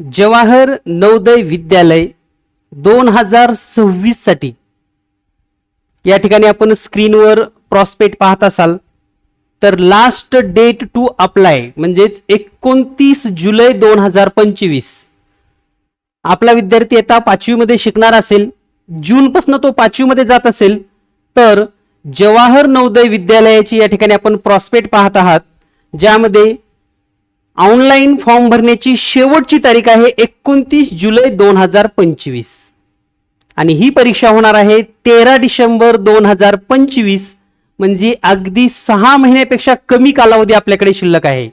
जवाहर नवोदय विद्यालय दोन हजार सव्वीससाठी. या ठिकाणी आपण स्क्रीनवर प्रॉस्पेक्ट पाहत असाल. तर लास्ट डेट टू अप्लाय म्हणजेच एकोणतीस जुलै दोन हजार पंचवीस. आपला विद्यार्थी आता पाचवीमध्ये शिकणार असेल जूनपासून तो पाचवीमध्ये जात असेल तर जवाहर नवोदय विद्यालयाची या ठिकाणी आपण प्रॉस्पेक्ट पाहत आहात ज्यामध्ये ऑनलाईन फॉर्म भरण्याची शेवटची तारीख आहे एकोणतीस जुलै दोन हजार पंचवीस. आणि ही परीक्षा होणार आहे तेरा डिसेंबर दोन हजार पंचवीस म्हणजे अगदी सहा महिन्यापेक्षा कमी कालावधी आपल्याकडे शिल्लक आहे.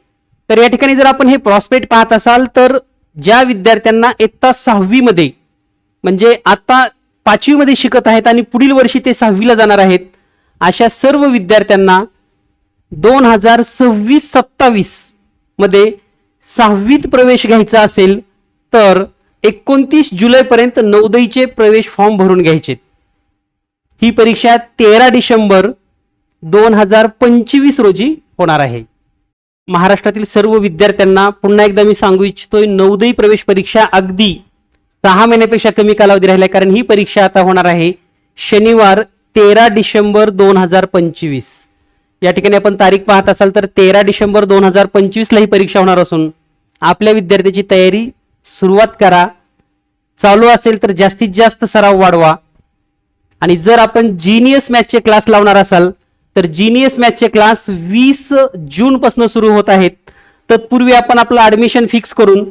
तर या ठिकाणी जर आपण हे प्रॉस्पेक्ट पाहत असाल तर ज्या विद्यार्थ्यांना इयत्ता सहावीमध्ये म्हणजे आता पाचवीमध्ये शिकत आहेत आणि पुढील वर्षी ते सहावीला जाणार आहेत अशा सर्व विद्यार्थ्यांना दोन हजार सव्वीस सत्तावीस मध्ये सहावीत प्रवेश घ्यायचा असेल तर एकोणतीस जुलैपर्यंत नौदईचे प्रवेश फॉर्म भरून घ्यायचे. ही परीक्षा तेरा डिसेंबर दोन हजार पंचवीस रोजी होणार आहे. महाराष्ट्रातील सर्व विद्यार्थ्यांना पुन्हा एकदा मी सांगू इच्छितोय नवोदय प्रवेश परीक्षा अगदी सहा महिन्यापेक्षा कमी कालावधी राहिला कारण ही परीक्षा आता होणार आहे शनिवार तेरा डिसेंबर दोन हजार पंचवीस. या ठिकाणी आपण तारीख पाहत असाल तर तेरा डिसेंबर दोन हजार पंचवीसला ही परीक्षा होणार असून आपल्या विद्यार्थ्याची तयारी सुरुवात करा. चालू असेल तर जास्तीत जास्त सराव वाढवा. आणि जर आपण जिनियस मॅथचे क्लास लावणार असाल तर जिनियस मॅचचे क्लास वीस जूनपासून सुरू होत आहेत. तत्पूर्वी आपण आपलं ऍडमिशन फिक्स करून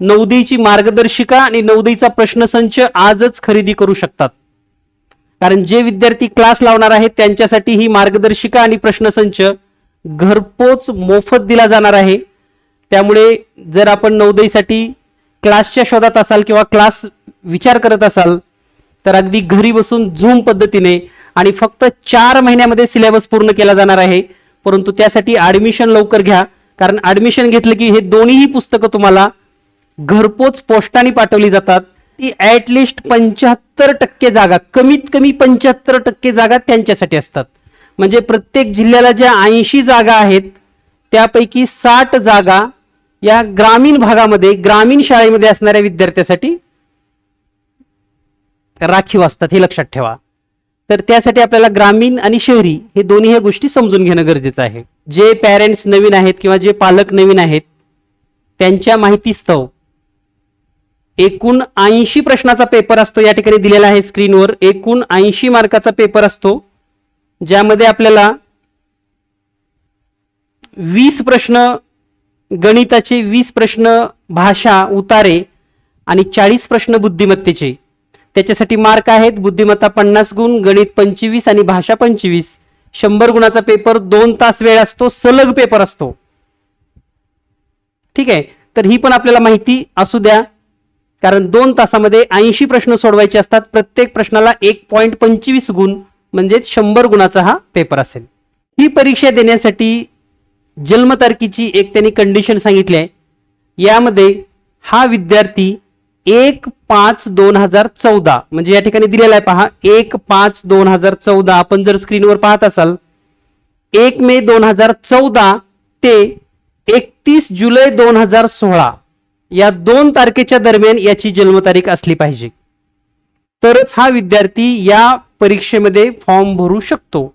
नवोदयची मार्गदर्शिका आणि नवोदयचा प्रश्नसंच आजच खरेदी करू शकतात. कारण जे विद्यार्थी क्लास लावणार आहेत त्यांच्यासाठी ही मार्गदर्शिका आणि प्रश्नसंच घरपोच मोफत दिला जाणार आहे. त्यामुळे जर आपण नवोदयसाठी क्लासच्या शोधात असाल किंवा क्लास विचार करत असाल तर अगदी घरी बसून झूम पद्धतीने आणि फक्त चार महिन्यामध्ये सिलेबस पूर्ण केला जाणार आहे. परंतु त्यासाठी ऍडमिशन लवकर घ्या. कारण ऍडमिशन घेतलं की हे दोन्हीही पुस्तकं तुम्हाला घरपोच पोस्टाने पाठवली जातात. ती ऍटलिस्ट पंच्याहत्तर टक्के जागा कमीत कमी पंच्याहत्तर टक्के जागा त्यांच्यासाठी असतात. म्हणजे प्रत्येक जिल्ह्याला ज्या ऐंशी जागा आहेत त्यापैकी साठ जागा या ग्रामीण भागामध्ये ग्रामीण शाळेमध्ये असणाऱ्या विद्यार्थ्यासाठी राखीव असतात हे लक्षात ठेवा. तर त्यासाठी आपल्याला ग्रामीण आणि शहरी हे दोन्ही ह्या गोष्टी समजून घेणं गरजेचं आहे. जे पॅरेंट्स नवीन आहेत किंवा जे पालक नवीन आहेत त्यांच्या माहितीस्तव एकूण ऐंशी प्रश्नाचा पेपर असतो या ठिकाणी दिलेला आहे स्क्रीनवर एकूण ऐंशी मार्काचा पेपर असतो ज्यामध्ये आपल्याला वीस प्रश्न गणिताचे वीस प्रश्न भाषा उतारे आणि चाळीस प्रश्न बुद्धिमत्तेचे. त्याच्यासाठी मार्क आहेत बुद्धिमत्ता पन्नास गुण गणित पंचवीस आणि भाषा पंचवीस. शंभर गुणाचा पेपर दोन तास वेळ असतो सलग पेपर असतो. ठीक आहे? तर ही पण आपल्याला माहिती असू द्या. कारण दोन तासामध्ये ऐंशी प्रश्न सोडवायचे असतात. प्रत्येक प्रश्नाला एक पॉईंट पंचवीस गुण म्हणजे शंभर गुणाचा हा पेपर असेल. ही परीक्षा देण्यासाठी जन्मतारखेची एक त्यांनी कंडिशन सांगितली आहे. यामध्ये हा विद्यार्थी एक पाच दोन हजार चौदा म्हणजे या ठिकाणी दिलेला आहे पहा एक पाच दोन हजार चौदा आपण जर स्क्रीनवर पाहत असाल एक मे दोन हजार चौदा ते एकतीस जुलै दोन हजार सोळा या दोन तारखेच्या दरम्यान याची जन्मतारीख असली पाहिजे. तरच हा विद्यार्थी या परीक्षेमध्ये फॉर्म भरू शकतो.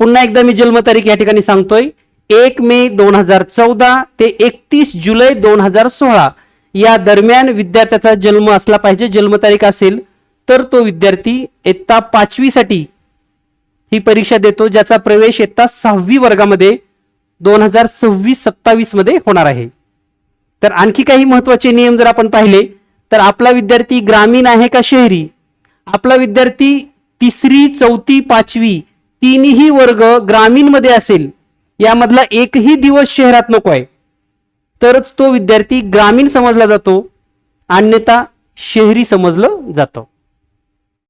पुन्हा एकदा मी जन्मतारीख या ठिकाणी सांगतोय. एक मे दोन हजार चौदा ते एकतीस जुलै दोन हजार सोळा या दरम्यान विद्यार्थ्याचा जन्म असला पाहिजे जन्मतारीख असेल तर तो विद्यार्थी इयत्ता पाचवीसाठी ही परीक्षा देतो ज्याचा प्रवेश इयत्ता सहावी वर्गामध्ये दोन हजार सव्वीस सत्तावीसमध्ये होणार आहे. तर आणखी काही महत्त्वाचे नियम जर आपण पाहिले तर आपला विद्यार्थी ग्रामीण आहे का शहरी? आपला विद्यार्थी तिसरी चौथी पाचवी तिन्ही वर्ग ग्रामीणमध्ये असेल यामधला एकही दिवस शहरात नको आहे. तरच तो विद्यार्थी ग्रामीण समजला जातो अन्यथा शहरी समजलं जातं.